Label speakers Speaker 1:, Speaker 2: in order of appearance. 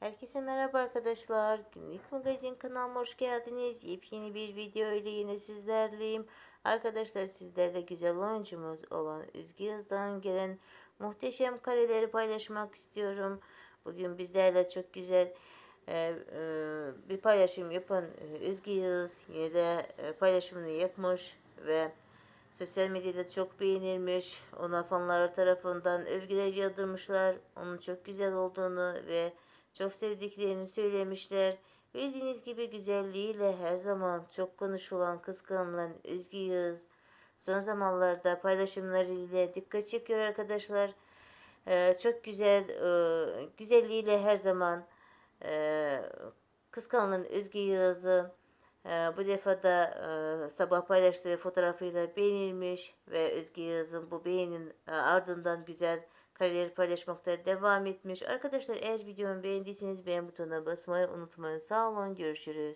Speaker 1: Herkese merhaba arkadaşlar. Günlük magazin kanalıma hoş geldiniz. Yepyeni bir video ile yine sizlerleyim. Arkadaşlar sizlerle güzel oyuncumuz olan Üzgü Yaz'dan gelen muhteşem kareleri paylaşmak istiyorum. Bugün bizlerle çok güzel e, e, bir paylaşım yapan e, Üzgü Yağız yine de e, paylaşımını yapmış ve Sosyal medyada çok beğenilmiş. Ona fanları tarafından övgüler yağdırmışlar. Onun çok güzel olduğunu ve çok sevdiklerini söylemişler. Bildiğiniz gibi güzelliğiyle her zaman çok konuşulan, kıskanılan Özgü Yağız son zamanlarda paylaşımlarıyla dikkat çekiyor arkadaşlar. Ee, çok güzel, e, güzelliğiyle her zaman e, kıskanılan Özgü Yağız'ı ee, bu defa da e, sabah paylaştığı fotoğrafıyla beğenilmiş ve Özge Yağız'ın bu beğenin e, ardından güzel kariyer paylaşmakta devam etmiş. Arkadaşlar eğer videomu beğendiyseniz beğen butonuna basmayı unutmayın. Sağ olun görüşürüz.